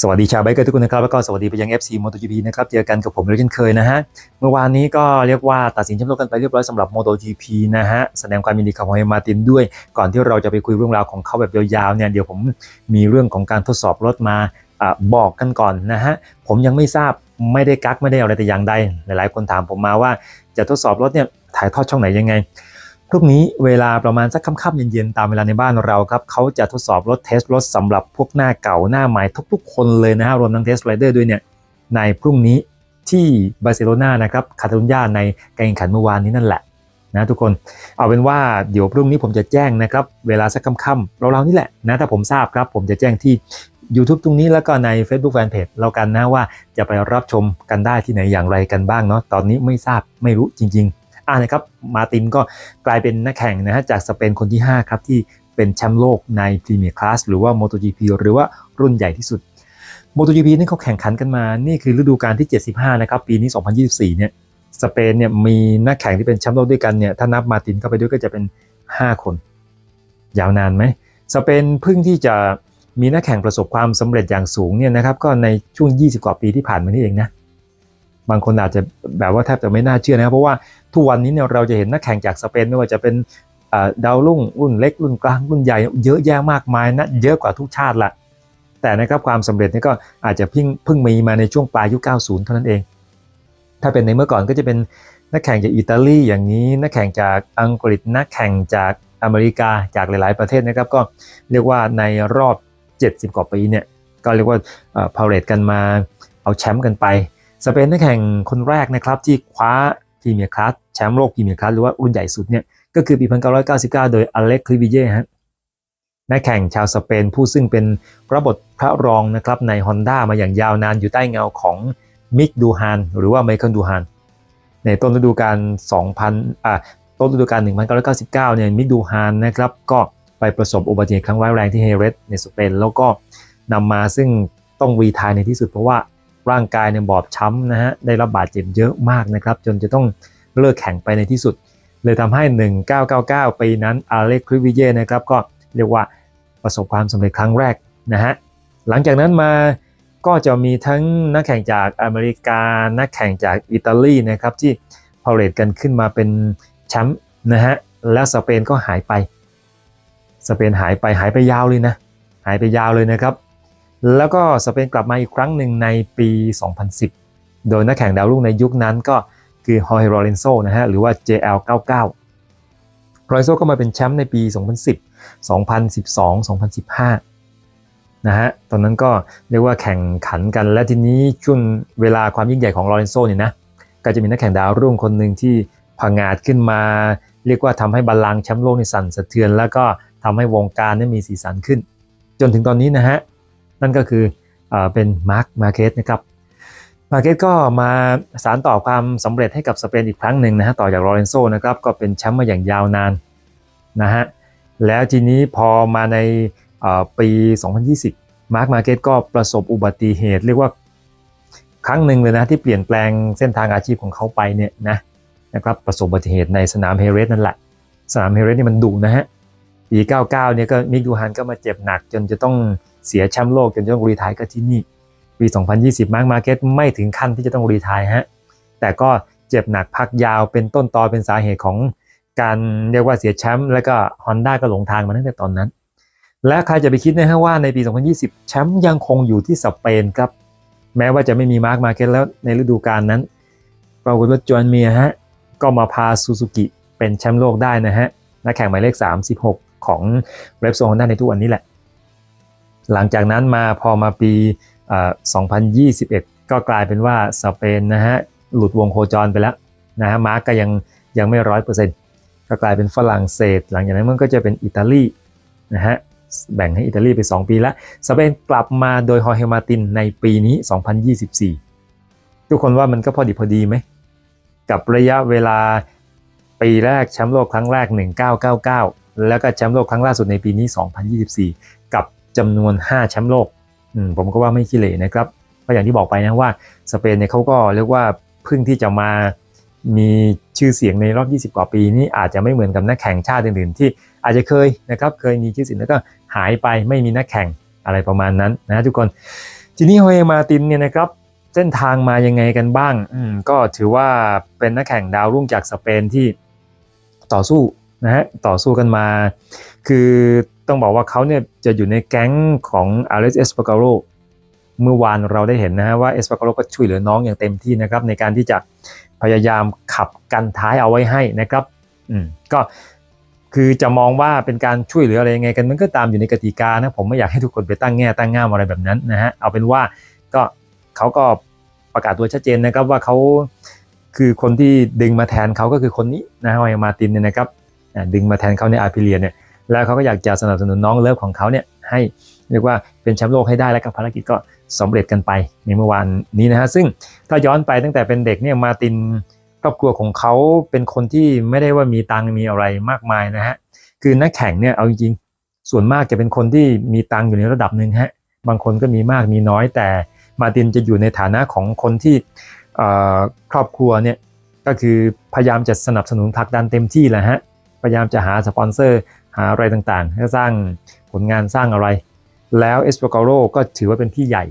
สวัสดีชาวไบเกอร์ทุกคนนะครับแล้วก็สวัสดีไปยัง FC MotoGP นะครับเจอกันกับผมเช่นเคยนะฮะเมื่อวานนี้ก็เรียกว่าตัดสินแชมป์โลกกันไปเรียบร้อยสำหรับ MotoGP นะฮะแสดงความยินดีกับฮมาตินด้วย ก่อนที่เราจะไปคุยเรื่องราวของเขาแบบยาวๆเนี่ยเดี๋ยวผมมีเรื่องของการทดสอบรถมาอบอกกันก่อนนะฮะผมยังไม่ทราบไม่ได้กักไม่ได้อะไรแต่อย่างใดหลายๆคนถามผมมาว่าจะทดสอบรถเนี่ยถ่ายทอดช่องไหนยังไง พรุ่งนี้เวลาประมาณสักค่ำๆเย็นๆตามเวลาในบ้านเราครับเขาจะทดสอบรถเทสรถสำหรับพวกหน้าเก่าหน้าใหม่ทุกๆ คนเลยนะฮะรวมทั้งเทสไรเดอร์ด้วยเนี่ยในพรุ่งนี้ที่บาร์เซโลนานะครับคาตาลุญญาในการแข่งขันเมื่อวานนี้นั่นแหละนะทุกคนเอาเป็นว่าเดี๋ยวพรุ่งนี้ผมจะแจ้งนะครับ เวลาสักค่ำๆเราๆนี่แหละนะถ้าผมทราบครับผมจะแจ้งที่ YouTube ตรงนี้แล้วก็ใน Facebook Fanpage เรากันนะว่าจะไปรับชมกันได้ที่ไหนอย่างไรกันบ้างเนาะตอนนี้ไม่ทราบไม่รู้จริง ๆ อ่านะครับมาตินก็กลายเป็นนักแข่งนะฮะจากสเปนคนที่ 5 ครับ ที่เป็นแชมป์โลกในพรีเมียร์คลาสหรือว่า MotoGP หรือว่ารุ่นใหญ่ที่สุด MotoGP นี่เขาแข่งขันกันมา นี่คือฤดูกาลที่ 75 นะครับ ปีนี้ 2024 เนี่ยสเปนเนี่ยมีนักแข่งที่เป็นแชมป์โลกด้วยกันเนี่ยถ้านับมาตินเข้าไปด้วยก็จะเป็น 5 คน ยาวนานไหมสเปนเพิ่งที่จะมีนักแข่งประสบความสำเร็จอย่างสูงเนี่ยนะครับก็ในช่วง 20 กว่าปีที่ผ่านมานี่เองนะ บางคนอาจจะแบบว่าแทบจะไม่น่าเชื่อนะครับเพราะว่าทุกวันนี้เนี่ยเราจะเห็นนักแข่งจากสเปนไม่ว่าจะเป็นดาวรุ่งรุ่นเล็กรุ่นกลางรุ่นใหญ่เยอะแยะมากมายนะเยอะกว่าทุกชาติละแต่นะครับความสำเร็จนี่ก็อาจจะเพิ่งเพิ่งมีมาในช่วงปลายยุค 90 เท่านั้นเอง ถ้าเป็นในเมื่อก่อนก็จะเป็นนักแข่งจากอิตาลีอย่างนี้นักแข่งจากอังกฤษนักแข่งจากอเมริกาจากหลาย ๆ ประเทศนะครับก็เรียกว่าในรอบ 70 กว่าปีเนี่ยก็เรียกว่าพาเรตกันมาเอาแชมป์กันไป สเปนนักแข่งคนแรกนะครับที่คว้าพรีเมียร์คลาสแชมป์โลกพรีเมียร์คลาสหรือว่ารุ่นใหญ่สุดเนี่ยก็คือปี 1999 โดยอเล็กคลิวิเย่ฮะนักแข่งชาวสเปนผู้ซึ่งเป็นพระบบพระรองนะครับใน Honda มาอย่างยาวนานอยู่ใต้เงาของมิกดูฮานหรือว่าไมเคิลดูฮานในต้นฤดูกาล 2000อ่าต้นฤดูกาล 1999 เนี่ยมิกดูฮานนะครับก็ไปประสบอุบัติเหตุครั้งร้ายแรงที่เฮเรสในสเปนแล้วก็นำมาซึ่งต้องรีทายในที่สุดเพราะว่า ร่างกายเนี่ยบอบช้ำนะฮะได้รับบาดเจ็บเยอะมากนะครับ จนจะต้องเลิกแข่งไปในที่สุด เลยทำให้ 1999 ปีนั้นอาเล็กคริวิเย่นะครับก็เรียกว่าประสบความสำเร็จครั้งแรกนะฮะหลังจากนั้นมาก็จะมีทั้งนักแข่งจากอเมริกา นักแข่งจากอิตาลีนะครับที่พาเรตกันขึ้นมาเป็นแชมป์นะฮะแล้วสเปนก็หายไป สเปนหายไปหายไปยาวเลยนะ หายไปยาวเลยนะครับ แล้วก็สเปนกลับมาอีกครั้งหนึ่งในปี 2010 โดยนักแข่งดาวรุ่งในยุคนั้นก็คือฮอยโรเลนโซนะฮะหรือว่า JL99 โรเลนโซก็มาเป็นแชมป์ในปี 2010 2012 2015 นะฮะ ตอนนั้นก็เรียกว่าแข่งขันกันและทีนี้ช่วงเวลาความยิ่งใหญ่ของโรเลนโซเนี่ยนะ ก็จะมีนักแข่งดาวรุ่งคนหนึ่งที่พังาดขึ้นมา เรียกว่าทำให้บอลลังก์แชมป์โลกในสั่นสะเทือน แล้วก็ทำให้วงการนี้มีสีสันขึ้น จนถึงตอนนี้นะฮะ นั่นก็คือเป็นมาร์คมาเกตนะครับมาเกตก็มาสารต่อความสำเร็จให้กับสเปนอีกครั้งหนึ่งนะฮะต่อจากลอเรนโซนะครับก็เป็นแชมป์มาอย่างยาวนานนะฮะแล้วทีนี้พอมาในปี 2020 มาร์คมาเกตก็ประสบอุบัติเหตุ เรียกว่าครั้งหนึ่งเลยนะที่เปลี่ยนแปลงเส้นทางอาชีพของเขาไปเนี่ยนะนะครับประสบอุบัติเหตุในสนามเฮเรสนั่นแหละ สนามเฮเรสนี่มันดุนะฮะ ปี 99 เนี่ยก็มิกดูฮันก็มาเจ็บหนัก จนจะต้องเสียแชมป์โลกจนต้องรีทายก็ที่นี่ ปี 2020 มาร์กมาเก็ตไม่ถึงขั้นที่จะต้องรีทายฮะ แต่ก็เจ็บหนักพักยาวเป็นต้นตอเป็นสาเหตุของการเรียกว่าเสียแชมป์แล้วก็ Honda ก็หลงทางมาตั้งแต่ตอนนั้น และใครจะไปคิดนะฮะว่าในปี 2020 แชมป์ยังคงอยู่ที่สเปนครับ แม้ว่าจะไม่มีมาร์กมาเก็ตแล้วในฤดูกาลนั้นปรากฏว่าจอห์นเมียฮะก็มาพาซูซูกิเป็นแชมป์โลกได้นะฮะนักแข่งหมายเลข 36 ของเรปโซฮอนด้าในทุกวันนี้แหละ หลังจากนั้นมาพอมาปี 2021 ก็กลายเป็นว่าสเปนนะฮะหลุดวงโคจรไปแล้วนะฮะมาร์กก็ยังยังไม่ร้อยเปอร์เซ็นต์ก็กลายเป็นฝรั่งเศส หลังจากนั้นมันก็จะเป็นอิตาลีนะฮะแบ่งให้อิตาลีไป 2 ปีแล้วสเปนกลับมาโดยฮอเฮมาตินในปีนี้ 2024 ทุกคนว่ามันก็พอดีพอดีไหม กับระยะเวลาปีแรกแชมป์โลกครั้งแรก 1999 แล้วก็แชมป์โลกครั้งล่าสุดในปีนี้ 2024 กับจำนวน 5 แชมป์โลกผมก็ว่าไม่ขี้เหร่นะครับเพราะอย่างที่บอกไปนะว่าสเปนเนี่ยเขาก็เรียกว่าเพิ่งที่จะมามีชื่อเสียงในรอบ 20 กว่าปีนี้อาจจะไม่เหมือนกับนักแข่งชาติอื่นๆ ที่อาจจะเคยนะครับเคยมีชื่อเสียงแล้วก็หายไปไม่มีนักแข่งอะไรประมาณนั้นนะทุกคนทีนี้โฮเอมาตินเนี่ยนะครับเส้นทางมายังไงกันบ้างก็ถือว่าเป็นนักแข่งดาวรุ่งจากสเปนที่ต่อสู้ นะฮะต่อสู้กันมา คือต้องบอกว่าเขาเนี่ยจะอยู่ในแก๊งของอ l e เ ë สป a กโ o เมื่อวานเราได้เห็นนะฮะว่าเอสป a กโ o ก็ช่วยเหลือน้องอย่างเต็มที่นะครับ ในการที่จะพยายามขับกันท้ายเอาไว้ให้นะครับอืมก็คือจะมองว่าเป็นการช่วยเหลืออะไรยังไงกันมันก็ตามอยู่ในกติกานะผมไม่อยากให้ทุกคนไปตั้งแง่ตั้งง่ามอะไรแบบนั้นนะฮะเอาเป็นว่าก็เขาก็ประกาศตัวชัดเจนนะครับว่าเขาคือคนที่ดึงมาแทนเขาก็คือคนนี้นะฮะมาตินเนี่ยนะครับ ดึงมาแทนเขาในอาร์พิเลียเนี่ยแล้วเขาก็อยากจะสนับสนุนน้องเลิฟของเขาเนี่ยให้เรียกว่าเป็นแชมป์โลกให้ได้แล้วก็ภารกิจก็สำเร็จกันไปในเมื่อวานนี้นะฮะซึ่งถ้าย้อนไปตั้งแต่เป็นเด็กเนี่ยมาตินครอบครัวของเขาเป็นคนที่ไม่ได้ว่ามีตังมีอะไรมากมายนะฮะคือนักแข่งเนี่ยเอาจริงๆส่วนมากจะเป็นคนที่มีตังอยู่ในระดับหนึ่งฮะบางคนก็มีมากมีน้อยแต่มาตินจะอยู่ในฐานะของคนที่ครอบครัวเนี่ยก็คือพยายามจะสนับสนุนผลักดันเต็มที่แหละฮะ ยายามจะหาสปอนเซอร์ หาอะไรต่างๆ ให้สร้างผลงานสร้างอะไร แล้วเอสโปกาโรก็ถือว่าเป็นพี่ใหญ่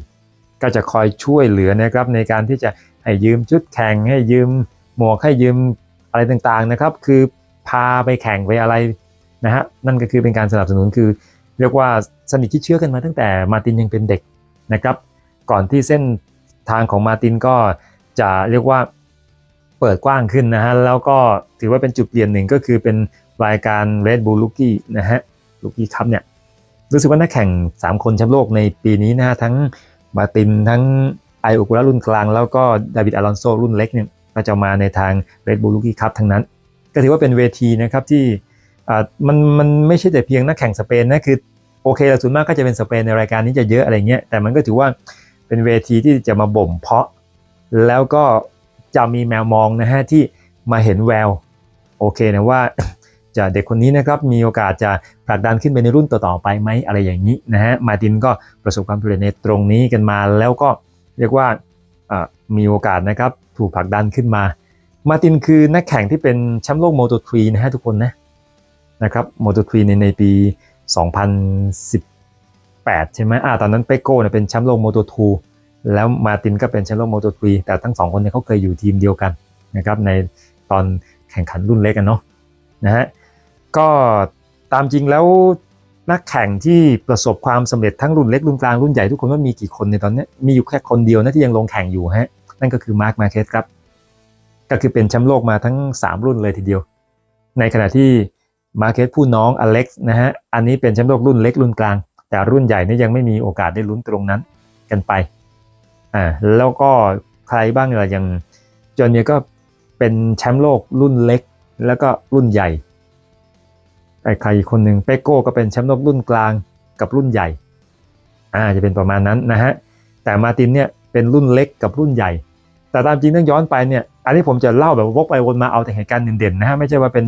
ก็จะคอยช่วยเหลือนะครับในการที่จะให้ยืมชุดแข่งให้ยืมหมวกให้ยืมอะไรต่างๆนะครับ คือพาไปแข่งไปอะไรนะฮะนั่นก็คือเป็นการสนับสนุนคือ เรียกว่าสนิทชิดเชื้อกันมาตั้งแต่มาตินยังเป็นเด็กนะครับก่อนที่เส้นทางของมาตินก็จะเรียกว่าเปิดกว้างขึ้นนะฮะแล้วก็ถือว่าเป็นจุดเปลี่ยนหนึ่งก็คือเป็น รายการ Red Bull Rookie นะฮะ Rookie Cup เนี่ย รู้สึกว่านักแข่ง 3 คนแชมป์โลกในปีนี้นะฮะ ทั้งมาตินทั้งไอโอกุระรุ่นกลาง แล้วก็ดาวิดอลอนโซรุ่นเล็กเนี่ยก็จะมาในทาง Red Bull Rookie Cup ทั้งนั้น ก็ถือว่าเป็นเวทีนะครับที่มันมันไม่ใช่แต่เพียงนักแข่งสเปนนะคือโอเคแต่ส่วนมากก็จะเป็นสเปนในรายการนี้จะเยอะอะไรเงี้ยแต่มันก็ถือว่าเป็นเวทีที่จะมาบ่มเพาะ แล้วก็จะมีแมวมองนะฮะที่มาเห็นแววโอเคนะว่า จะเด็กคนนี้นะครับมีโอกาสจะผลักดันขึ้นไปในรุ่นต่อๆไปไหมอะไรอย่างนี้นะฮะมาตินก็ประสบความสำเร็จในตรงนี้กันมาแล้วก็เรียกว่ามีโอกาสนะครับถูกผลักดันขึ้นมา มาตินคือนักแข่งที่เป็นแชมป์โลกโมโตทรีนะฮะทุกคนนะนะครับโมโตทรีในในปี 2018 ใช่ไหมอ่าตอนนั้นเปโก้เนี่ยเป็นแชมป์โลกโมโตทูแล้วมาตินก็เป็นแชมป์โลกโมโตทรีแต่ทั้งสองคนเนี่ยเขาเคยอยู่ทีมเดียวกันนะครับในตอนแข่งขันรุ่นเล็กกันเนาะนะฮะ ก็ตามจริงแล้วนักแข่งที่ประสบความสำเร็จทั้งรุ่นเล็กรุ่นกลางรุ่นใหญ่ทุกคนว่ามีกี่คนในตอนนี้มีอยู่แค่คนเดียวนะที่ยังลงแข่งอยู่ฮะนั่นก็คือมาร์คมาเคสครับ ก็คือเป็นแชมป์โลกมาทั้ง 3 รุ่นเลยทีเดียว ในขณะที่มาเคสผู้น้องอเล็กซ์นะฮะอันนี้เป็นแชมป์โลกรุ่นเล็กรุ่นกลาง แต่รุ่นใหญ่นี่ยังไม่มีโอกาสได้ลุ้นตรงนั้นกันไปอ่าแล้วก็ใครบ้างล่ะอย่างจอห์นเนี่ยก็เป็นแชมป์โลกรุ่นเล็ก แล้วก็รุ่นใหญ่ ไอ้ใครอีกคนหนึ่งเปโก้ก็เป็นแชมป์โลกรุ่นกลางกับรุ่นใหญ่อ่าจะเป็นประมาณนั้นนะฮะแต่มาตินเนี่ยเป็นรุ่นเล็กกับรุ่นใหญ่ แต่ตามจริงต้องย้อนไปเนี่ยอันนี้ผมจะเล่าแบบวกไปวนมาเอาแต่เหตุการณ์เด่นๆนะฮะไม่ใช่ว่าเป็น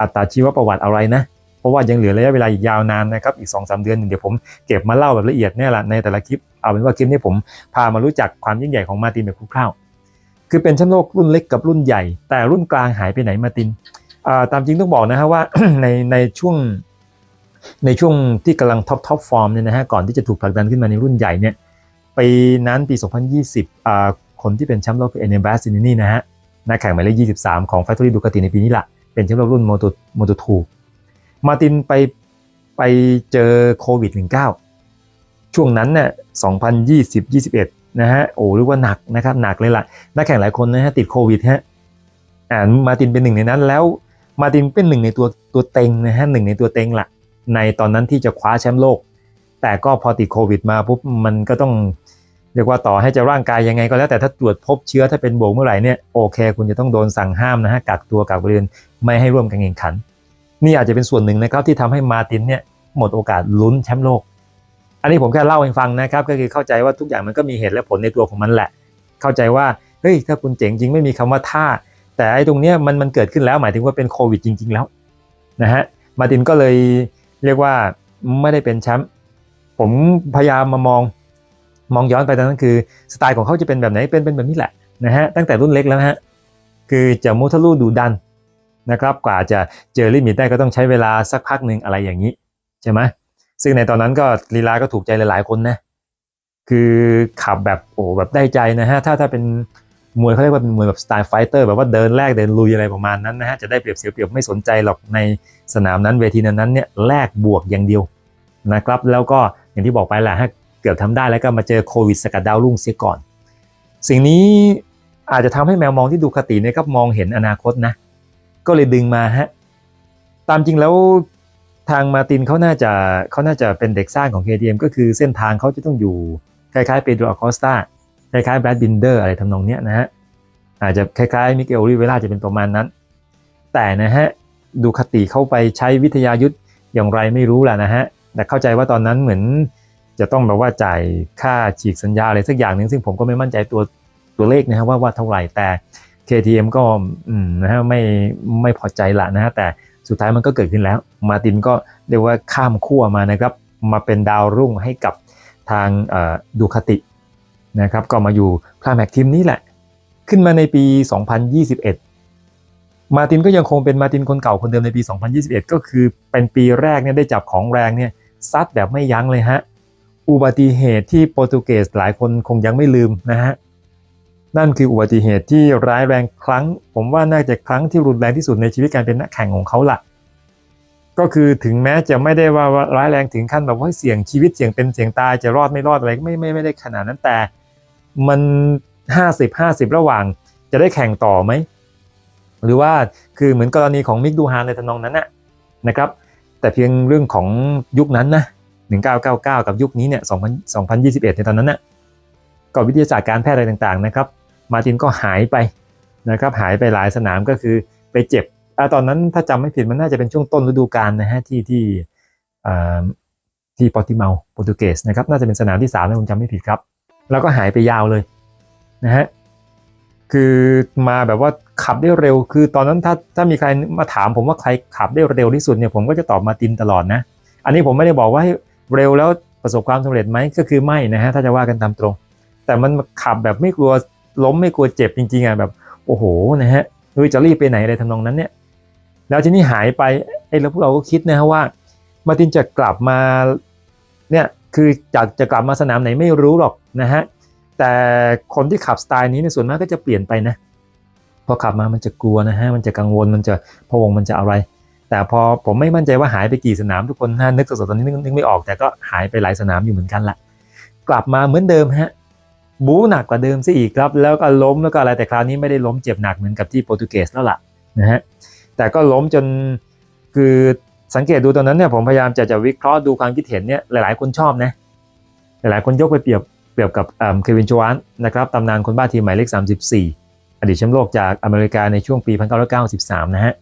อัตราชีวประวัติอะไรนะเพราะว่ายังเหลือระยะเวลาอีกยาวนานนะครับอีก2อสเดือนเดี๋ยวผมเก็บมาเล่าแบบละเอียดเนี่ยแหละในแต่ละคลิปเอาเป็นว่าคลิปนี้ผมพามารู้จักความยิ่งใหญ่ของมาตินแบบคร่าวๆคือเป็นแชมป์โลกรุ่นเล็กกับรุ่นใหญ่ แต่รุ่นกลางหายไปไหนมาติน ตามจริงต้องบอกนะฮะว่าในในช่วงในช่วงที่กำลังท็อปท็อปฟอร์มเนี่ยนะฮะก่อนที่จะถูกผลักดันขึ้นมาในรุ่นใหญ่เนี่ยปีนั้นปี 2020อ่าคนที่เป็นแชมป์โลกคือเอเนบาซินนี่นะฮะนักแข่งหมายเลข23 ของ Factory Ducati ในปีนี้แหละเป็นแชมป์โลกรุ่นโมโตโมโตทูมาตินไปไปเจอโควิด 19 ช่วงนั้นเนี่ย2020 21 นะฮะโอ้เรียกว่าหนักนะครับหนักเลยล่ะนักแข่งหลายคนนะฮะติดโควิดฮะอ่ามาตินเป็นหนึ่งในนั้นแล้ว มาตินเป็นหนึ่งในตัวตัวเต็งนะฮะหนึ่งในตัวเต็งหลักในตอนนั้นที่จะคว้าแชมป์โลก แต่ก็พอติดโควิดมาปุ๊บมันก็ต้องเรียกว่าต่อให้จะร่างกายยังไงก็แล้วแต่ถ้าตรวจพบเชื้อถ้าเป็นบวกเมื่อไหร่เนี่ยโอเค คุณจะต้องโดนสั่งห้ามนะฮะกักตัวกักบริเวณไม่ให้ร่วมการแข่งขัน นี่อาจจะเป็นส่วนหนึ่งนะครับที่ทำให้มาตินเนี่ยหมดโอกาสลุ้นแชมป์โลก อันนี้ผมแค่เล่าให้ฟังนะครับก็คือเข้าใจว่าทุกอย่างมันก็มีเหตุและผลในตัวของมันแหละ เข้าใจว่าเฮ้ยถ้าคุณเจ๋งจริงไม่มีคำว่าถ้า แต่ไอ้ตรงเนี้ยมันมันเกิดขึ้นแล้วหมายถึงว่าเป็นโควิดจริง ๆ แล้วนะฮะมาตินก็เลยเรียกว่าไม่ได้เป็นแชมป์ผมพยายามมามองมองย้อนไปตอนนั้นคือสไตล์ของเขาจะเป็นแบบไหนเป็นเป็นแบบนี้แหละนะฮะตั้งแต่รุ่นเล็กแล้วฮะคือจะมุทะลุดูดันนะครับกว่าจะเจอลิมิตได้ก็ต้องใช้เวลาสักพักหนึ่งอะไรอย่างนี้ใช่ไหมซึ่งในตอนนั้นก็ลีลาก็ถูกใจหลายๆคนนะคือขับแบบโอ้แบบได้ใจนะฮะถ้าถ้าเป็น มวยเขาเรียกว่าเป็นมวยแบบสไตล์ไฟเตอร์แบบว่าเดินแรกเดินลุยอะไรประมาณนั้นนะฮะจะได้เปรียบเสียเปรียบไม่สนใจหรอกในสนามนั้นเวทีนั้นๆเนี่ยแลกบวกอย่างเดียวนะครับแล้วก็อย่างที่บอกไปแหละฮะเกือบทำได้แล้วก็มาเจอโควิดสกัดดาวรุ่งเสียก่อน สิ่งนี้อาจจะทำให้แมวมองที่ดูคติเนี่ยครับมองเห็นอนาคตนะ ก็เลยดึงมาฮะตามจริงแล้วทางมาตินเขาน่าจะเขาน่าจะเป็นเด็กสร้างของ KTM ก็คือเส้นทางเขาจะต้องอยู่คล้ายๆเปโดรอคอสตา คล้ายๆแบดบินเดอร์อะไรทำนองเนี้ยนะฮะอาจจะคล้ายๆมิเกลริเวล่าจะเป็นประมาณนั้น แต่นะฮะดูคติเข้าไปใช้วิทยายุทธอย่างไรไม่รู้แหละนะฮะแต่เข้าใจว่าตอนนั้นเหมือนจะต้องแบบว่าจ่ายค่าฉีกสัญญาอะไรสักอย่างหนึ่งซึ่งผมก็ไม่มั่นใจตัวตัวเลขนะฮะว่าว่าเท่าไหร่แต่ KTM ก็อืมนะฮะไม่ไม่พอใจละนะฮะแต่สุดท้ายมันก็เกิดขึ้นแล้ว มาตินก็เรียกว่าข้ามขั้วมานะครับ มาเป็นดาวรุ่งให้กับทางดูคติ นะครับก็มาอยู่พราแม็กทีมนี้แหละ ขึ้นมาในปี 2021 มาตินก็ยังคงเป็นมาตินคนเก่าคนเดิมในปี 2021 ก็คือเป็นปีแรกเนี่ยได้จับของแรงเนี่ยซัดแบบไม่ยั้งเลยฮะ อุบัติเหตุที่โปรตุเกสหลายคนคงยังไม่ลืมนะฮะ นั่นคืออุบัติเหตุที่ร้ายแรงครั้ง ผมว่าน่าจะครั้งที่รุนแรงที่สุดในชีวิตการเป็นนักแข่งของเขาละก็คือถึงแม้จะไม่ได้ว่าร้ายแรงถึงขั้นแบบว่าเสี่ยงชีวิตเสี่ยงเป็นเสี่ยงตายจะรอดไม่รอดอะไรไม่ไม่ไม่ได้ขนาดนั้นแต่ มัน 50 50 ระหว่างจะได้แข่งต่อไหม หรือว่าคือเหมือนกรณีของมิกดูฮานในทำนองนั้นนะนะครับ แต่เพียงเรื่องของยุคนั้นนะ1999 กับยุคนี้เนี่ย2021 ในตอนนั้นนะก็วิทยาศาสตร์การแพทย์อะไรต่างๆนะครับ มาตินก็หายไปนะครับหายไปหลายสนามก็คือไปเจ็บอตอนนั้นถ้าจำไม่ผิดมันน่าจะเป็นช่วงต้นฤดูกาลนะฮะที่ที่ที่ปอติเมาโปรตุเกสนะครับน่าจะเป็นสนามที่3ถ้าผมจำไม่ผิดครับ แล้วก็หายไปยาวเลยนะฮะคือมาแบบว่าขับได้เร็ว คือตอนนั้นถ้าถ้ามีใครมาถามผมว่าใครขับได้เร็วที่สุดเนี่ยผมก็จะตอบมาตินตลอดนะ อันนี้ผมไม่ได้บอกว่าให้เร็วแล้วประสบความสำเร็จไหมก็คือไม่นะฮะถ้าจะว่ากันตามตรง แต่มันขับแบบไม่กลัวล้มไม่กลัวเจ็บจริงๆอะแบบโอ้โหนะฮะเฮ้ยจะรีบไปไหนอะไรทำนองนั้นเนี่ยแล้วทีนี้หายไปไอ้แล้วพวกเราก็คิดนะฮะว่า มาตินจะกลับมาเนี่ย คือจากจะกลับมาสนามไหนไม่รู้หรอกนะฮะแต่คนที่ขับสไตล์นี้ในส่วนมากก็จะเปลี่ยนไปนะพอขับมามันจะกลัวนะฮะมันจะกังวลมันจะพวงมันจะอะไร แต่พอผมไม่มั่นใจว่าหายไปกี่สนามทุกคนน่านึกสดๆตอนนี้นึกไม่ออกแต่ก็หายไปหลายสนามอยู่เหมือนกันละกลับมาเหมือนเดิมฮะบู๊หนักกว่าเดิมซะอีกครับ แล้วก็ล้มแล้วก็อะไรแต่คราวนี้ไม่ได้ล้มเจ็บหนักเหมือนกับที่โปรตุเกสแล้วล่ะนะฮะแต่ก็ล้มจนคือ สังเกตดูตอนนั้นเนี่ยผมพยายามจะจะวิเคราะห์ดูความคิดเห็นเนี่ยหลายๆ คนชอบนะหลายๆคนยกไปเปรียบเปรียบกับเควินจวานนะครับตำนานคนบ้าทีมหมายเลข 34 อดีตแชมป์โลกจากอเมริกาในช่วงปี 1993 นะฮะ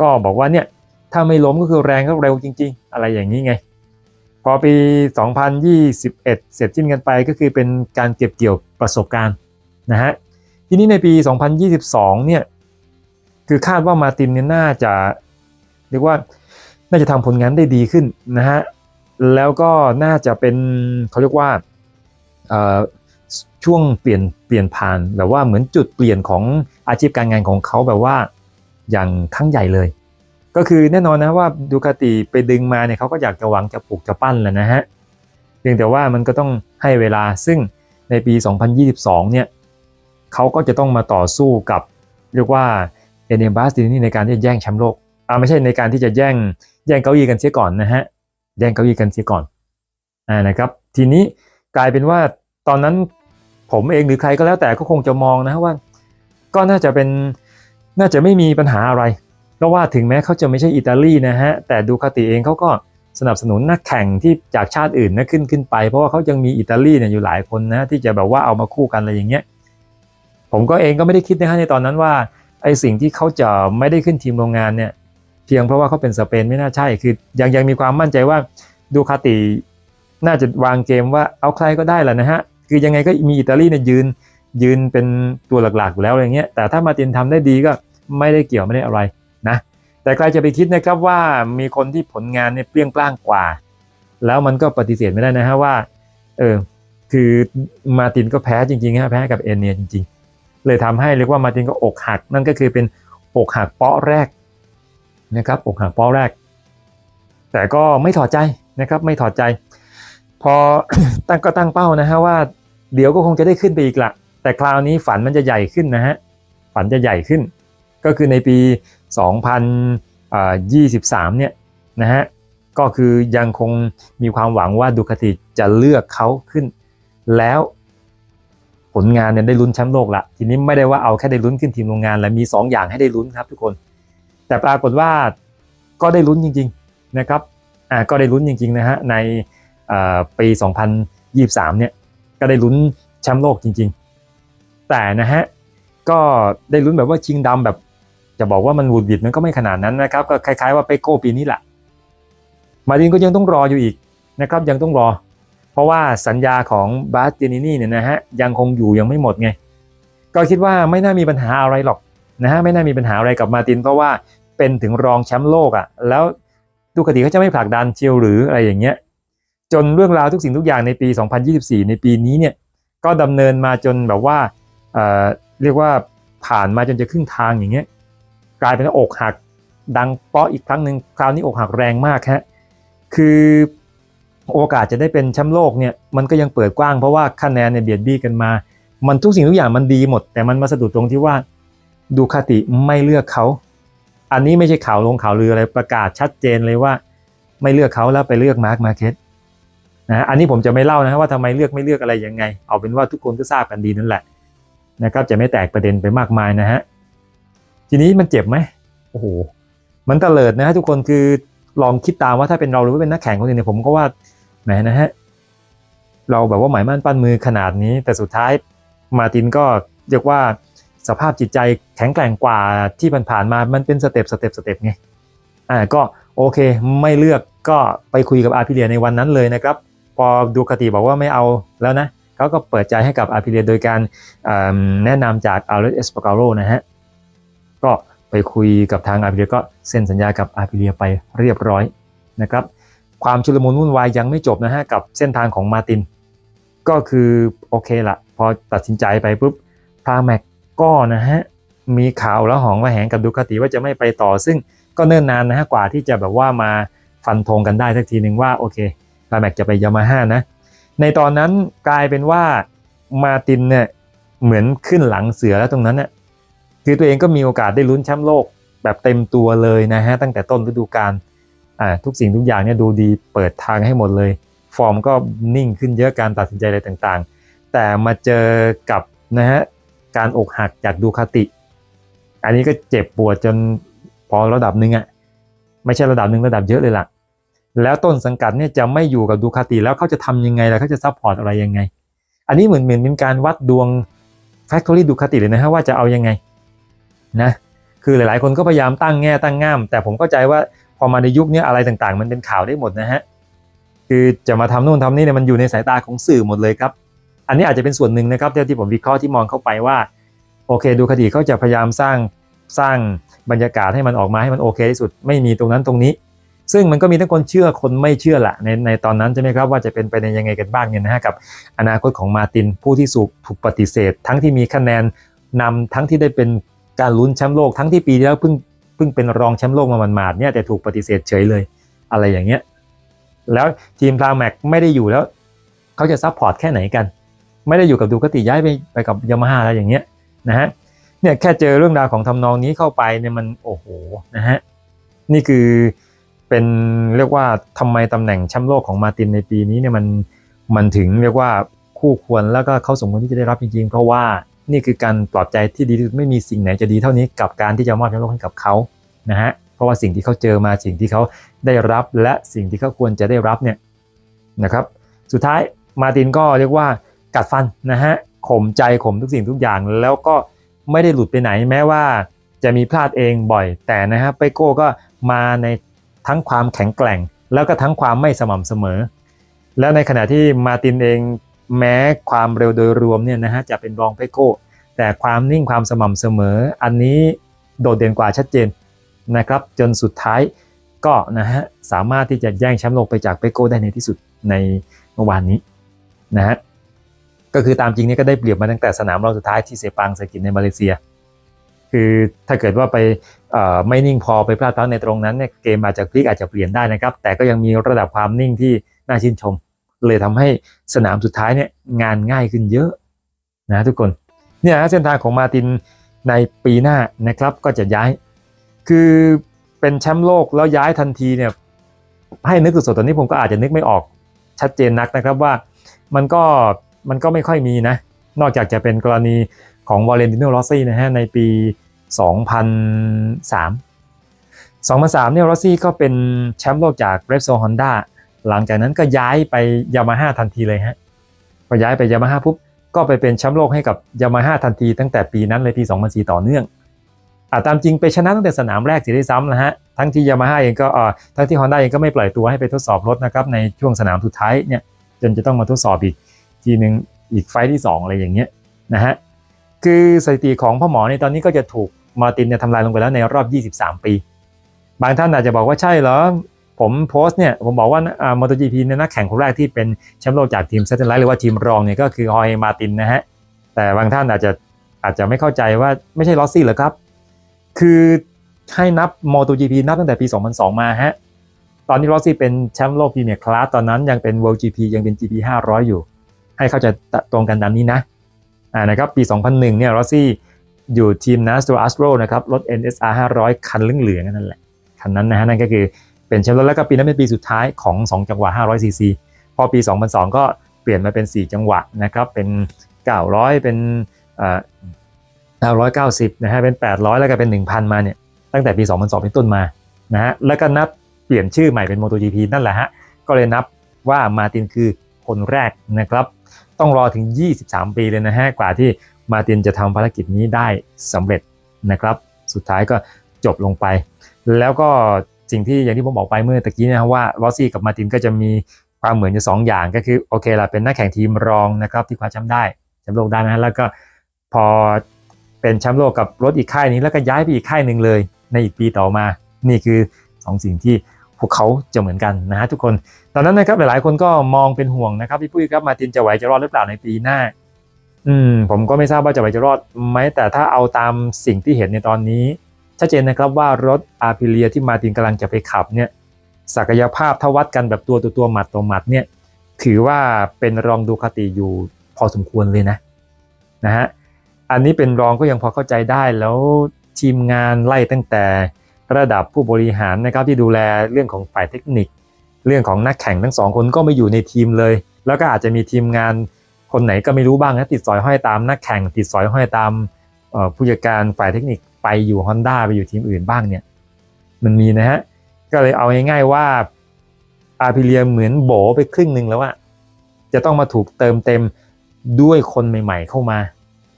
ก็บอกว่าเนี่ยถ้าไม่ล้มก็คือแรงก็เร็วจริง ๆ อะไรอย่างนี้ไง พอปี 2021 เสร็จสิ้นกันไปก็คือเป็นการเก็บเกี่ยวประสบการณ์นะฮะทีนี้ในปี 2022 เนี่ยคือคาดว่ามาตินเนี่ยน่าจะเรียกว่า น่าจะทำผลงานได้ดีขึ้นนะฮะแล้วก็น่าจะเป็นเขาเรียกว่าช่วงเปลี่ยนเปลี่ยนผ่านแบบว่าเหมือนจุดเปลี่ยนของอาชีพการงานของเขาแบบว่าอย่างครั้งใหญ่เลย ก็คือแน่นอนนะว่าดูคาติไปดึงมาเนี่ยเขาก็อยากจะหวังจะปลูกจะปั้นแหละนะฮะเพียงแต่ว่ามันก็ต้องให้เวลาซึ่งในปี 2022 เนี่ยเขาก็จะต้องมาต่อสู้กับเรียกว่าเอเนบัสตินี่ในการที่แย่งแชมป์โลก อ่าไม่ใช่ในการที่จะแย่งแย่งเก้าอี้กันเสียก่อนนะฮะแย่งเก้าอี้กันเสียก่อนอ่านะครับ ทีนี้กลายเป็นว่าตอนนั้นผมเองหรือใครก็แล้วแต่ก็คงจะมองนะว่าก็น่าจะเป็นน่าจะไม่มีปัญหาอะไร เพราะว่าถึงแม้เขาจะไม่ใช่อิตาลีนะฮะแต่ดูคาติเองเขาก็สนับสนุนนักแข่งที่จากชาติอื่นนะขึ้นขึ้นไป เพราะว่าเขายังมีอิตาลีเนี่ยอยู่หลายคนนะที่จะแบบว่าเอามาคู่กันอะไรอย่างเงี้ยผมก็เองก็ไม่ได้คิดนะฮะในตอนนั้นว่าไอสิ่งที่เขาจะไม่ได้ขึ้นทีมโรงงานเนี่ย เพียงเพราะว่าเขาเป็นสเปนไม่น่าใช่ คือยังยังมีความมั่นใจว่าดูคาติน่าจะวางเกมว่าเอาใครก็ได้แหละนะฮะ คือยังไงก็มีอิตาลีเนี่ยยืนยืนเป็นตัวหลักๆอยู่แล้วอะไรเงี้ย แต่ถ้ามาตินทำได้ดีก็ไม่ได้เกี่ยวไม่ได้อะไรนะ แต่ใครจะไปคิดนะครับว่ามีคนที่ผลงานเนี่ยเปรี้ยงปร้างกว่า แล้วมันก็ปฏิเสธไม่ได้นะฮะว่า เออ คือมาตินก็แพ้จริงๆฮะแพ้กับเอเนียจริง ๆ เลยทำให้เรียกว่ามาตินก็อกหัก นั่นก็คือเป็นอกหักเปาะแรก นะครับอกหักเปาะแรก แต่ก็ไม่ถอดใจนะครับ ไม่ถอดใจ พอตั้งก็ตั้งเป้านะฮะว่า เดี๋ยวก็คงจะได้ขึ้นไปอีกละแต่คราวนี้ฝันมันจะใหญ่ขึ้นนะฮะฝันจะใหญ่ขึ้น ก็คือในปี 2023เนี่ยนะฮะก็คือยังคงมีความหวังว่าดูคติจะเลือกเขาขึ้น แล้วผลงานเนี่ยได้ลุ้นแชมป์โลกละทีนี้ไม่ได้ว่าเอาแค่ได้ลุ้นขึ้นทีมโรงงานแล้วมี 2 อย่างให้ได้ลุ้นครับทุกคน แต่ปรากฏว่าก็ได้ลุ้นจริงๆนะครับอ่าก็ได้ลุ้นจริงๆนะฮะในปี 2023 เนี่ยก็ได้ลุ้นแชมป์โลกจริง ๆ แต่นะฮะก็ได้ลุ้นแบบว่าชิงดำแบบ จะบอกว่ามันหวุดหวิดมันก็ไม่ขนาดนั้นนะครับ ก็คล้ายๆว่าไปโก้ปีนี้แหละมาดินก็ยังต้องรออยู่อีกนะครับยังต้องรอ เพราะว่าสัญญาของบาสเตนินี่เนี่ยนะฮะยังคงอยู่ยังไม่หมดไง ก็คิดว่าไม่น่ามีปัญหาอะไรหรอกนะฮะไม่น่ามีปัญหาอะไรกับมาตินเพราะว่า เป็นถึงรองแชมป์โลกอะ่ะ แล้วดูคติเขาจะไม่ผลักดันเชียวหรืออะไรอย่างเงี้ย จนเรื่องราวทุกสิ่งทุกอย่างในปี 2024 ในปีนี้เนี่ยก็ดำเนินมาจนแบบว่าเอ่อเรียกว่าผ่านมาจนจะครึ่งทางอย่างเงี้ยกลายเป็นอกหักดังเปาะอีกครั้งหนึ่งคราวนี้อกหักแรงมากฮะคือโอกาสจะได้เป็นแชมป์โลกเนี่ยมันก็ยังเปิดกว้างเพราะว่าคะแนนเนี่ยเบียดบี้กันมา มันทุกสิ่งทุกอย่างมันดีหมด แต่มันมาสะดุดตรงที่ว่าดูคาติไม่เลือกเขา อันนี้ไม่ใช่ข่าวลงข่าวลืออะไรประกาศชัดเจนเลยว่า ไม่เลือกเขาแล้วไปเลือกมาร์คมาเก็ตนะอันนี้ผมจะไม่เล่านะว่าทำไมเลือกไม่เลือกอะไรยังไง เอาเป็นว่าทุกคนก็ทราบกันดีนั่นแหละนะครับจะไม่แตกประเด็นไปมากมายนะฮะทีนี้มันเจ็บไหมโอ้โหมันเตลิดนะฮะทุกคนคือลองคิดตามว่าถ้าเป็นเราหรือว่าเป็นนักแข่งคนอื่นเนี่ยผมก็ว่าแหมนะฮะเราแบบว่าหมายมั่นปั้นมือขนาดนี้ แต่สุดท้ายมาตินก็เรียกว่า สภาพจิตใจแข็งแกร่งกว่าที่ผ่านมา มันเป็นสเต็ปสเต็ปสเต็ปไง อ่า ก็โอเค ไม่เลือกก็ไปคุยกับอาพิเลียในวันนั้นเลยนะครับ พอดูคติบอกว่าไม่เอาแล้วนะเขาก็เปิดใจให้กับอาพิเลียโดยการแนะนำจากอาร์เรสเอสปาการโรนะฮะ ก็ไปคุยกับทางอาพิเลียก็เซ็นสัญญากับอาพิเลียไปเรียบร้อยนะครับ ความชุลมุนวุ่นวายยังไม่จบนะฮะกับเส้นทางของมาติน ก็คือโอเคละพอตัดสินใจไปปุ๊บพาแม็ก ก็นะฮะมีข่าวแล้วหองระแหงกับดูคาติว่าจะไม่ไปต่อ ซึ่งก็เนิ่นนานนะฮะกว่าที่จะแบบว่ามาฟันธงกันได้สักทีหนึ่งว่าโอเคพาแม็กจะไปยามาฮ่านะ ในตอนนั้นกลายเป็นว่ามาตินเนี่ยเหมือนขึ้นหลังเสือแล้วตรงนั้นเนี่ยคือตัวเองก็มีโอกาสได้ลุ้นแชมป์โลกแบบเต็มตัวเลยนะฮะตั้งแต่ต้นฤดูกาลอ่าทุกสิ่งทุกอย่างเนี่ยดูดีเปิดทางให้หมดเลย ฟอร์มก็นิ่งขึ้นเยอะการตัดสินใจอะไรต่างๆ แต่มาเจอกับนะฮะ การอกหักจากดูคาติ อันนี้ก็เจ็บปวดจนพอระดับหนึ่งอะไม่ใช่ระดับหนึ่งระดับเยอะเลยล่ะ แล้วต้นสังกัดเนี่ยจะไม่อยู่กับดูคาติแล้วเขาจะทำยังไงแล้วเขาจะซัพพอร์ตอะไรยังไง อันนี้เหมือนเหมือนเป็นการวัดดวง Factory ดูคาติเลยนะฮะว่าจะเอายังไงนะคือหลายๆ คนก็พยายามตั้งแง่ตั้งง่าม แต่ผมเข้าใจว่าพอมาในยุคนี้อะไรต่างๆ มันเป็นข่าวได้หมดนะฮะคือจะมาทำนู่นทำนี่เนี่ยมันอยู่ในสายตาของสื่อหมดเลยครับ อันนี้อาจจะเป็นส่วนหนึ่งนะครับที่ผมวิเคราะห์ที่มองเข้าไปว่า โอเค ดูคดีเขาจะพยายามสร้างสร้างบรรยากาศให้มันออกมาให้มันโอเคที่สุดไม่มีตรงนั้นตรงนี้ ซึ่งมันก็มีทั้งคนเชื่อคนไม่เชื่อแหละในในตอนนั้นใช่ไหมครับว่าจะเป็นไปในยังไงกันบ้างเนี่ยนะฮะกับอนาคตของมาตินผู้ที่สูกถูกปฏิเสธ ทั้งที่มีคะแนนนำทั้งที่ได้เป็นการลุ้นแชมป์โลกทั้งที่ปีที่แล้วเพิ่งเพิ่งเป็นรองแชมป์โลกมาหมาดๆเนี่ยแต่ถูกปฏิเสธเฉยเลย อะไรอย่างเงี้ยแล้วทีมพลาแม็กไม่ได้อยู่แล้วเขาจะซัพพอร์ตแค่ไหนกัน ไม่ได้อยู่กับดูคติย้ายไปไปกับยามาฮ่าอะไรอย่างเงี้ยนะฮะเนี่ยแค่เจอเรื่องราวของทำนองนี้เข้าไปเนี่ยมันโอ้โหนะฮะนี่คือเป็นเรียกว่าทำไมตำแหน่งแชมป์โลกของมาตินในปีนี้เนี่ยมันมันถึงเรียกว่าคู่ควรแล้วก็เขาสมควรที่จะได้รับจริงๆ เพราะว่านี่คือการปลอบใจที่ดีที่สุดไม่มีสิ่งไหนจะดีเท่านี้กับการที่จะมอบแชมป์โลกให้กับเขานะฮะเพราะว่าสิ่งที่เขาเจอมาสิ่งที่เขาได้รับและสิ่งที่เขาควรจะได้รับเนี่ยนะครับ สุดท้ายมาตินก็เรียกว่า กัดฟันนะฮะข่มใจข่มทุกสิ่งทุกอย่าง แล้วก็ไม่ได้หลุดไปไหนแม้ว่าจะมีพลาดเองบ่อย แต่นะฮะไปโก้ก็มาในทั้งความแข็งแกร่ง แล้วก็ทั้งความไม่สม่ำเสมอ แล้วในขณะที่มาตินเองแม้ความเร็วโดยรวมเนี่ยนะฮะจะเป็นรองไปโก้ แต่ความนิ่งความสม่ำเสมอ อันนี้โดดเด่นกว่าชัดเจนนะครับ จนสุดท้ายก็นะฮะสามารถที่จะแย่งแชมป์โลกไปจากเปโก้ได้ในที่สุดในเมื่อวานนี้นะฮะ ก็คือตามจริงนี่ก็ได้เปรียบมาตั้งแต่สนามรอบสุดท้ายที่เซปังสกินในมาเลเซีย คือถ้าเกิดว่าไปไม่นิ่งพอไปพลาดพลั้งในตรงนั้นเนี่ยเกมอาจจะพลิกอาจจะเปลี่ยนได้นะครับ แต่ก็ยังมีระดับความนิ่งที่น่าชื่นชม เลยทำให้สนามสุดท้ายเนี่ยงานง่ายขึ้นเยอะนะทุกคนเนี่ยเส้นทางของมาตินในปีหน้านะครับก็จะย้าย คือเป็นแชมป์โลกแล้วย้ายทันทีเนี่ยให้นึกสดๆตอนนี้ผมก็อาจจะนึกไม่ออกชัดเจนนักนะครับว่ามันก็ มันก็ไม่ค่อยมีนะ นอกจากจะเป็นกรณีของวาเลนติโน r อสซี่นะฮะในปี 2003 2003เนี่ยรอสซี่ก็เป็นแชมป์โลกจาก r e p s o l Honda หลังจากนั้นก็ย้ายไปยามาฮ่าทันทีเลยฮะพอย้ายไปยามาฮ่าปุ๊บก็ไปเป็นแชมป์โลกให้กับยามาฮ่าทันทีตั้งแต่ปีนั้นเลยปี 2004 ต่อเนื่องอ่าตามจริงไปชนะตั้งแต่สนามแรกสิได้ซ้ำนะฮะทั้งที่ยามาฮ่าเองก็อ่าทั้งที่ Honda เองก็ไม่ปล่อยตัวให้ไปทดสอบรถนะครับในช่วงสนามสุดท้ายเนี่ยจนจะต้องมาทดสอบอีก ทีหนึ่งอีกไฟที่ 2 อะไรอย่างเงี้ยนะฮะคือสถิติของพ่อหมอในตอนนี้ก็จะถูกมาตินเนี่ยทำลายลงไปแล้วในรอบ 23 ปี บางท่านอาจจะบอกว่าใช่เหรอ ผมโพสต์เนี่ย ผมบอกว่าอ่ามอเตอร์จีพีเนี่ยนักแข่งคนแรกที่เป็นแชมป์โลกจากทีมเซตไลท์หรือว่าทีมรองเนี่ยก็คือฮอยมาตินนะฮะ แต่บางท่านอาจจะอาจจะไม่เข้าใจว่าไม่ใช่ลอสซี่เหรอครับ คือให้นับ MotoGP นับตั้งแต่ปี 2002 มาฮะ ตอนนี้ลอสซี่เป็นแชมป์โลกพรีเมียร์คลาสตอนนั้นยังเป็น World GP ยังเป็น GP 500 อยู่ ให้เข้าใจตรงกันตามนี้นะอ่านะครับปี 2001 เนี่ยลอซี่อยู่ทีม Nastro Astro นะครับรถ NSR 500 คันเหลืองๆนั่นแหละ คันนั้นนะฮะนั่นก็คือเป็นแชมป์โลกแล้วก็ปีนั้นเป็นปีสุดท้ายของ 2 จังหวะ 500ซีซีพอปี 2002 ก็เปลี่ยนมาเป็น 4 จังหวะนะครับเป็น 900 เป็นอ่า990 นะฮะเป็น 800 แล้วก็เป็น 1,000 มาเนี่ยตั้งแต่ปี 2002 เป็นต้นมานะฮะแล้วก็นับเปลี่ยนชื่อใหม่เป็น MotoGP นั่นแหละฮะก็เลยนับว่ามาตินคือคนแรกนะครับ ต้องรอถึง 23 ปีเลยนะฮะ กว่าที่มาตินจะทำภารกิจนี้ได้สำเร็จนะครับ สุดท้ายก็จบลงไป แล้วก็สิ่งที่อย่างที่ผมบอกไปเมื่อตะกี้นะครับว่าลอซี่กับมาตินก็จะมีความเหมือนอยู่สองอย่างก็คือโอเคละเป็นนักแข่งทีมรองนะครับที่คว้าแชมป์ได้แชมป์โลกได้นะฮะแล้วก็พอเป็นแชมป์โลกกับรถอีกค่ายนี้แล้วก็ย้ายไปอีกค่ายหนึ่งเลย ในอีกปีต่อมา นี่คือสองสิ่งที่พวกเขาจะเหมือนกันนะฮะทุกคน ตอนนั้นนะครับหลายๆคนก็มองเป็นห่วงนะครับพี่ปุ้ยครับมาตินจะไหวจะรอดหรือเปล่าในปีหน้า อืมผมก็ไม่ทราบว่าจะไหวจะรอดไหมแต่ถ้าเอาตามสิ่งที่เห็นในตอนนี้ ชัดเจนนะครับว่ารถอาร์พิเลียที่มาตินกำลังจะไปขับเนี่ยศักยภาพถ้าวัดกันแบบตัวตัวตัวหมัดต่อหมัดเนี่ยถือว่าเป็นรองดูคาติอยู่พอสมควรเลยนะนะฮะอันนี้เป็นรองก็ยังพอเข้าใจได้แล้วทีมงานไล่ตั้งแต่ระดับผู้บริหารนะครับที่ดูแลเรื่องของฝ่ายเทคนิค เรื่องของนักแข่งทั้งสองคนก็ไม่อยู่ในทีมเลย แล้วก็อาจจะมีทีมงานคนไหนก็ไม่รู้บ้างนะติดสอยห้อยตามนักแข่งติดสอยห้อยตามผู้จัดการฝ่ายเทคนิคไปอยู่ Honda ไปอยู่ทีมอื่นบ้างเนี่ยมันมีนะฮะก็เลยเอาง่ายๆว่าอาพิเลียเหมือนโบไปครึ่งหนึ่งแล้วอะจะต้องมาถูกเติมเต็มด้วยคนใหม่ ๆ เข้ามา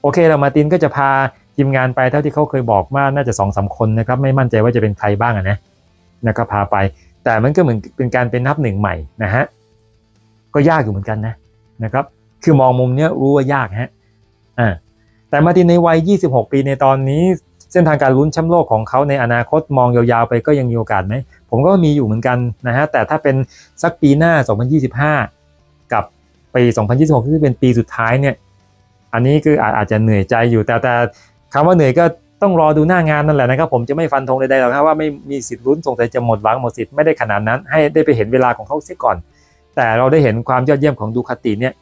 โอเคเรามาตินก็จะพาทีมงานไปเท่าที่เขาเคยบอกมาน่าจะสองสาคนนะครับไม่มั่นใจว่าจะเป็นใครบ้างอะนะนะครับพาไป แต่มันก็เหมือนเป็นการเป็นนับหนึ่งใหม่นะฮะก็ยากอยู่เหมือนกันนะนะครับคือมองมุมเนี้ยรู้ว่ายากฮะอ่าแต่มาตินในวัย 26 ปีในตอนนี้เส้นทางการลุ้นแชมป์โลกของเขาในอนาคตมองยาวๆไปก็ยังมีโอกาสไหม ผมก็มีอยู่เหมือนกันนะฮะแต่ถ้าเป็นสักปีหน้า 2025 กับปี 2026ที่เป็นปีสุดท้ายเนี่ยอันนี้คืออาจอาจจะเหนื่อยใจอยู่แต่แต่คำว่าเหนื่อยก็ ต้องรอดูหน้างานนั่นแหละนะครับ ผมจะไม่ฟันธงใดๆหรอกครับว่าไม่มีสิทธิ์ลุ้นสงสัยจะหมดหวังหมดสิทธิ์ไม่ได้ขนาดนั้น ให้ได้ไปเห็นเวลาของเขาเสียก่อน แต่เราได้เห็นความยอดเยี่ยมของดูคาติเนี่ย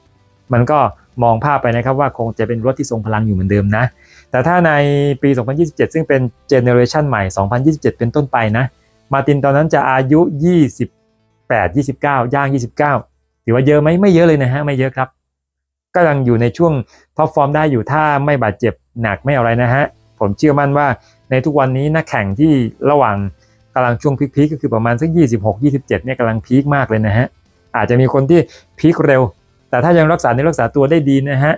มันก็มองภาพไปนะครับว่าคงจะเป็นรถที่ทรงพลังอยู่เหมือนเดิมนะ แต่ถ้าในปี 2027 ซึ่งเป็นเจเนอเรชันใหม่ 2027 เป็นต้นไปนะมาตินตอนนั้นจะอายุ 28 29 ย่าง 29 ถือว่าเยอะไหมไม่เยอะเลยนะฮะไม่เยอะครับก็ยังอยู่ในช่วงท็อปฟอร์มได้อยู่ถ้าไม่บาดเจ็บหนักไม่อะไรนะฮะ ผมเชื่อมั่นว่าในทุกวันนี้นักแข่งที่ระหว่างกำลังช่วงพีคๆก็คือประมาณสัก 26 27เนี่ยกำลังพีคมากเลยนะฮะอาจจะมีคนที่พีคเร็ว แต่ถ้ายังรักษาในรักษาตัวได้ดีนะฮะ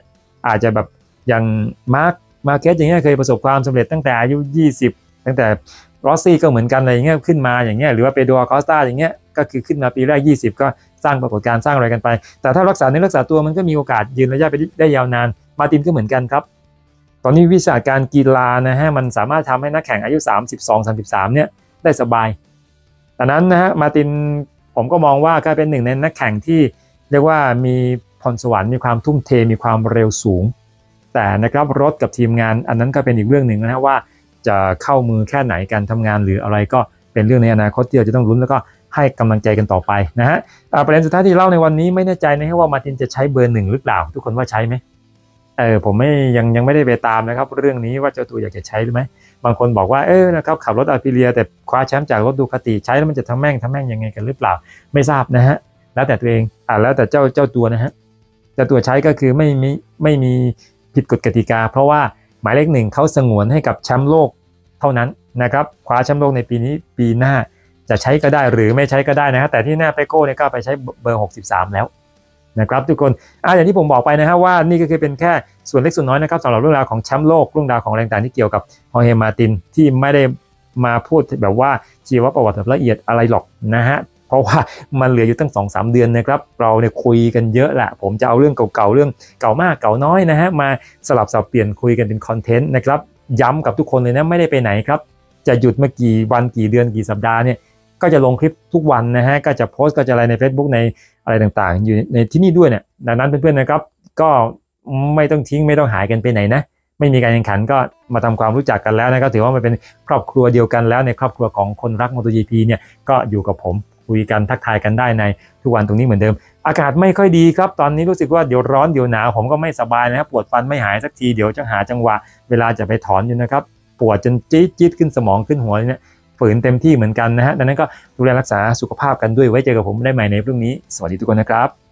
อาจจะแบบอย่างมาร์คมาเก็ตอย่างเงี้ยเคยประสบความสำเร็จตั้งแต่อายุ 20 ตั้งแต่รอสซี่ก็เหมือนกันอะไรอย่างเงี้ยขึ้นมาอย่างเงี้ยหรือว่าเปโดคอสตาอย่างเงี้ยก็คือขึ้นมาปีแรก 20 ก็สร้างปรากฏการณ์สร้างอะไรกันไป แต่ถ้ารักษาในรักษาตัวมันก็มีโอกาสยืนระยะไปได้ยาวนาน มาตินก็เหมือนกันครับ ตอนนี้วิชาการกีฬานะฮะมันสามารถทำให้นักแข่งอายุ 32 33เนี่ยได้สบายดังนั้นนะฮะมาตินผมก็มองว่ากลายเป็นหนึ่งในนักแข่งที่เรียกว่ามีพรสวรรค์มีความทุ่มเทมีความเร็วสูง แต่นะครับรถกับทีมงานอันนั้นก็เป็นอีกเรื่องหนึ่งนะฮะว่าจะเข้ามือแค่ไหนการทำงานหรืออะไรก็เป็นเรื่องในอนาคตที่เราจะต้องลุ้นแล้วก็ให้กำลังใจกันต่อไปนะฮะประเด็นสุดท้ายที่เล่าในวันนี้ไม่แน่ใจนะฮะว่ามาตินจะใช้เบอร์หนึ่งหรือเปล่า ทุกคนว่าใช้ไหม เออผมไม่ยังยังไม่ได้ไปตามนะครับ เรื่องนี้ว่าเจ้าตัวอยากจะใช้หรือไม่บางคนบอกว่าเออนะครับขับรถอาพิเลียแต่คว้าแชมป์จากรถดูคาติใช้แล้วมันจะทำแม่งทำแม่งยังไงกันหรือเปล่าไม่ทราบนะฮะแล้วแต่ตัวเองอ่าแล้วแต่เจ้าเจ้าตัวนะฮะเจ้าตัวใช้ก็คือไม่มีไม่มีผิดกฎกติกา เพราะว่าหมายเลขหนึ่งเขาสงวนให้กับแชมป์โลกเท่านั้นนะครับคว้าแชมป์โลกในปีนี้ปีหน้าจะใช้ก็ได้หรือไม่ใช้ก็ได้นะฮะแต่ที่หน้าเปโก้เนี่ยก็ไปใช้เบอร์ 63 แล้ว นะครับทุกคนอะอย่างที่ผมบอกไปนะฮะว่านี่ก็คือเป็นแค่ส่วนเล็กส่วนน้อยนะครับสำหรับเรื่องราวของแชมป์โลกเรื่องราวของแรงต่างที่เกี่ยวกับฮอเฮมาร์ตินที่ไม่ได้มาพูดแบบว่าชีวประวัติแบบละเอียดอะไรหรอกนะฮะเพราะว่ามันเหลืออยู่ตั้ง2-3เดือนนะครับ เราเนี่ยคุยกันเยอะแหละ ผมจะเอาเรื่องเก่าๆเรื่องเก่ามากเก่าน้อยนะฮะมาสลับสับเปลี่ยนคุยกันเป็นคอนเทนต์นะครับย้ำกับทุกคนเลยนะไม่ได้ไปไหนครับ จะหยุดมากี่วันกี่เดือนกี่สัปดาห์เนี่ยก็จะลงคลิปทุกวันนะฮะก็จะโพสต์ก็จะอะไรใน Facebook ใน อะไรต่างๆ อยู่ในที่นี่ด้วยเนี่ยดังนั้นเพื่อนๆนะครับ ก็ไม่ต้องทิ้งไม่ต้องหายกันไปไหนนะ ไม่มีการแข่งขันก็มาทำความรู้จักกันแล้วนะครับถือว่ามันเป็นครอบครัวเดียวกันแล้วในครอบครัวของคนรัก MotoGP เนี่ยก็อยู่กับผมคุยกันทักทายกันได้ในทุกวันตรงนี้เหมือนเดิม อากาศไม่ค่อยดีครับ ตอนนี้รู้สึกว่าเดี๋ยวร้อนเดี๋ยวหนาวผมก็ไม่สบายนะครับปวดฟันไม่หายสักทีเดี๋ยวจะหาจังหวะเวลาจะไปถอนอยู่นะครับปวดจนจี๊ดจี๊ดขึ้นสมองขึ้นหัวเนี่ย ฝืนเต็มที่เหมือนกันนะฮะดังนั้นก็ดูแลรักษาสุขภาพกันด้วยไว้เจอกับผมได้ใหม่ในพรุ่งนี้ สวัสดีทุกคนนะครับ